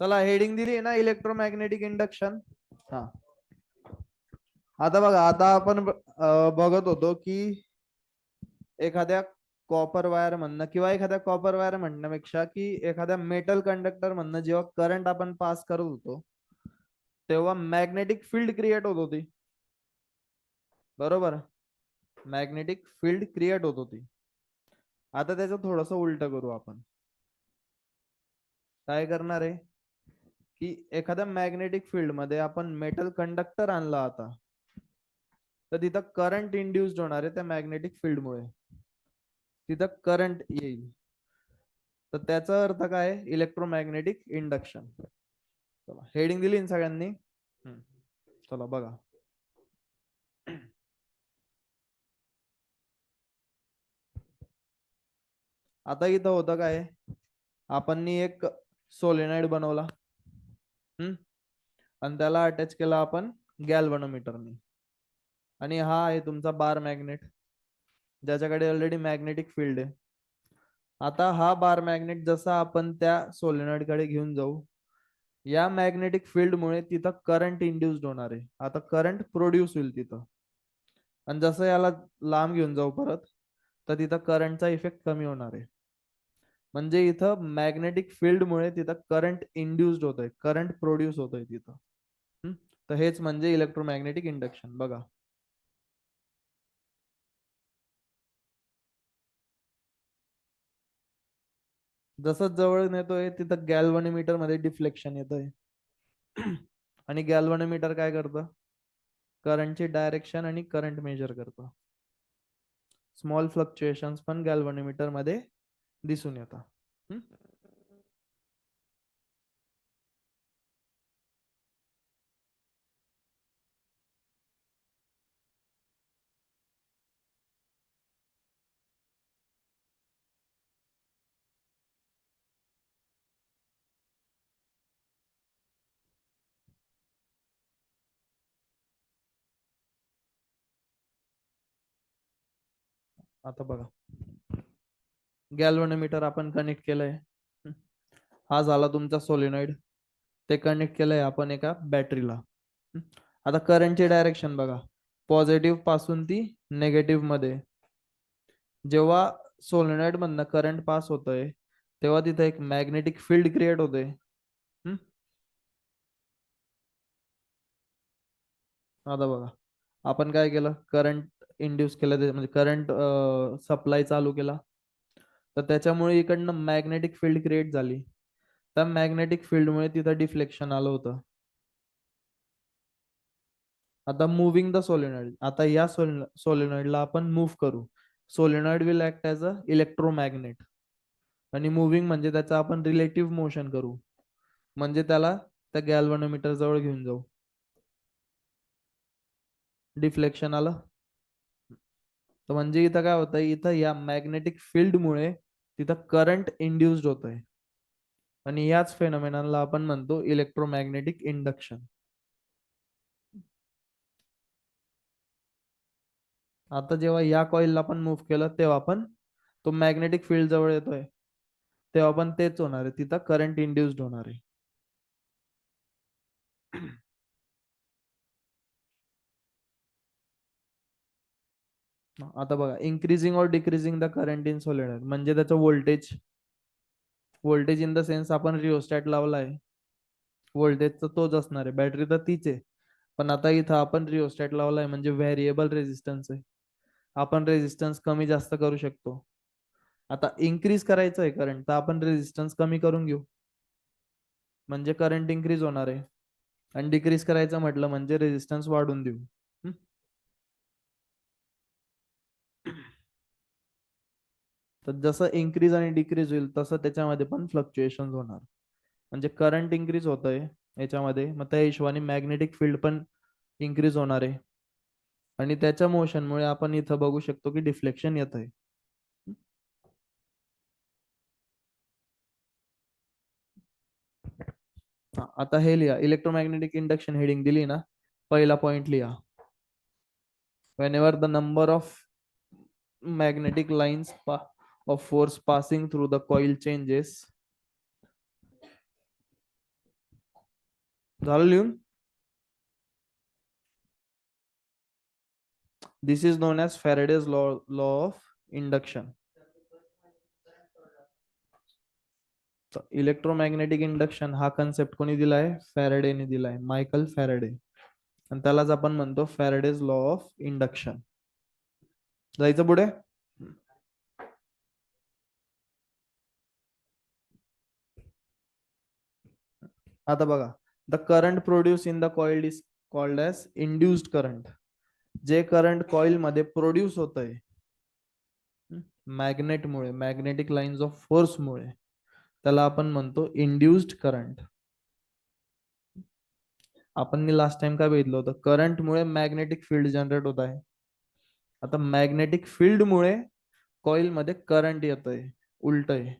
चला हेडिंग दिली ना इलेक्ट्रोमॅग्नेटिक इंडक्शन हा. आता बघा आता आपण बघत होतो की एखाद्या कॉपर वायर म्हणणं किंवा एखाद्या कॉपर वायर म्हणण्यापेक्षा की एखाद्या मेटल कंडक्टर म्हणणं जेव्हा करंट आपण पास करत होतो तेव्हा मॅग्नेटिक फील्ड क्रिएट होत होती. बरोबर? मॅग्नेटिक फील्ड क्रिएट होत होती. आता त्याचं थोडस उलट करू आपण. काय करणार आहे? की एखाद्या मॅग्नेटिक फील्डमध्ये आपण मेटल कंडक्टर आणला आता. तर तिथं करंट इंड्युस्ड होणार आहे त्या मॅग्नेटिक फील्ड मुळे. तिथं करंट येईल. तर त्याचा अर्थ काय? इलेक्ट्रोमॅग्नेटिक इंडक्शन चला हेडिंग दिली ना सगळ्यांनी. चला बघा. आता इथं होतं काय? आपण एक सोलेनाइड बनवला. हम्म. आणि त्याला अटॅच केला आपण गॅल्व्हनोमीटरनी आणि हा आहे तुमचा बार मॅग्नेट ज्याच्याकडे ऑलरेडी मॅग्नेटिक फील्ड आहे. आता हा बार मॅग्नेट जसा आपण त्या सोलेनॉइडकडे घेऊन जाऊ या मॅग्नेटिक फील्ड मुळे तिथं करंट इंड्युस्ड होणार आहे. आता करंट प्रोड्यूस होईल तिथं. आणि जसं याला लांब घेऊन जाऊ परत तर तिथं करंटचा इफेक्ट कमी होणार आहे. म्हणजे इथं मॅग्नेटिक फील्ड मुळे तिथं करंट इंड्युस्ड होतोय करंट प्रोड्यूस होतोय तिथं. तर हेच म्हणजे इलेक्ट्रोमॅग्नेटिक इंडक्शन बघा. जसं जवळ नेतोय तिथं गॅल्व्हनोमीटरमध्ये डिफ्लेक्शन येतोय. आणि गॅल्व्हनोमीटर काय करतं? करंटची डायरेक्शन आणि करंट मेजर करतं. स्मॉल फ्लक्च्युएशन पण गॅल्व्हनोमीटरमध्ये दिसून येतात हम्म? आता बघा गॅल्वनोमीटर आपण कनेक्ट केलंय. हा झाला तुमचा सोलिनॉइड ते कनेक्ट केलंय आपण एका बॅटरीला आता करंटची डायरेक्शन बघा. पॉझिटिव्हपासून ती नेगेटिव्हमध्ये. जेव्हा सोलिनॉइड मधनं करंट पास होतोय तेव्हा तिथे एक मॅग्नेटिक फील्ड क्रिएट होते. आता बघा. आपण काय केलं? करंट इंड्यूस केलं म्हणजे करंट सप्लाय चालू केला. तर त्याच्यामुळे इकडनं मॅग्नेटिक फील्ड क्रिएट झाली. त्या मॅग्नेटिक फील्डमुळे तिथं डिफ्लेक्शन आलं होतं. आता मुव्हिंग द सोलेनॉइड आता या सोलेनॉइडला आपण मूव्ह करू. Solenoid will act as a electromagnet आणि मुव्हिंग म्हणजे त्याचं आपण रिलेटिव्ह मोशन करू. म्हणजे त्याला त्या गॅल्वनोमीटर जवळ घेऊन जाऊ. डिफ्लेक्शन आलं. तर म्हणजे इथं काय होतं? इथं या मॅग्नेटिक फील्डमुळे तिथं करंट इंड्युस्ड होतंय. आणि याच फेनोमेनॉनला आपण म्हणतो इलेक्ट्रोमॅग्नेटिक इंडक्शन आता जेव्हा या कॉइलला आपण मूव्ह केलं तेव्हा आपण तो मॅग्नेटिक फील्ड जवळ येतोय. तेव्हा पण तेच होणार आहे. तिथं करंट इंड्युस्ड होणार आहे. आता बघा increasing or decreasing the current in solenoid म्हणजे त्याचं voltage voltage in the sense आपण रिओस्टॅट लावलाय. व्होल्टेज तर तोच असणार आहे. बॅटरी तर तीच आहे. पण आता इथं आपण रिओस्टॅट लावलाय म्हणजे व्हेरिएबल रेजिस्टन्स आहे. आपण रेझिस्टन्स कमी जास्त करू शकतो. आता इन्क्रीज करायचं आहे करंट तर आपण रेजिस्टन्स कमी करून घेऊ. म्हणजे करंट इन्क्रीज होणार आहे. आणि डिक्रीज करायचं म्हटलं म्हणजे रेजिस्टन्स वाढून देऊ. तर जसं इन्क्रीज आणि डिक्रीज होईल तसं त्याच्यामध्ये पण फ्लक्च्युएशन होणार. म्हणजे करंट इन्क्रीज होतंय याच्यामध्ये मग त्या हिशोबाने मॅग्नेटिक फील्ड पण इन्क्रीज होणार आहे. आणि त्याच्या मोशनमुळे आपण इथं बघू शकतो की डिफ्लेक्शन येत आहे आता हे लिहा. इलेक्ट्रोमॅग्नेटिक इंडक्शन हेडिंग दिली ना पहिला पॉइंट लिहा. Whenever the number of magnetic lines of force passing through the coil changes. झालं लिहून this is known as Faraday's law law of induction electromagnetic induction हा कन्सेप्ट कोणी दिलाय? फॅरेडेने दिलाय. मायकल फॅरेडे आणि त्यालाच आपण म्हणतो फॅरेडेज लॉ ऑफ इंडक्शन जायचं पुढे? आता बघा the current produce in the coil is called as induced current जे करंट कॉइलमध्ये प्रोड्यूस होत आहे मॅग्नेटमुळे मॅग्नेटिक लाईन्स ऑफ फोर्समुळे त्याला आपण म्हणतो इंड्युस्ड करंट आपण लास्ट टाइम काय बघितलं होतं? करंट मुळे मॅग्नेटिक फील्ड जनरेट होत आहे. आता मॅग्नेटिक फील्ड मुळे कॉइलमध्ये करंट येत आहे उलट आहे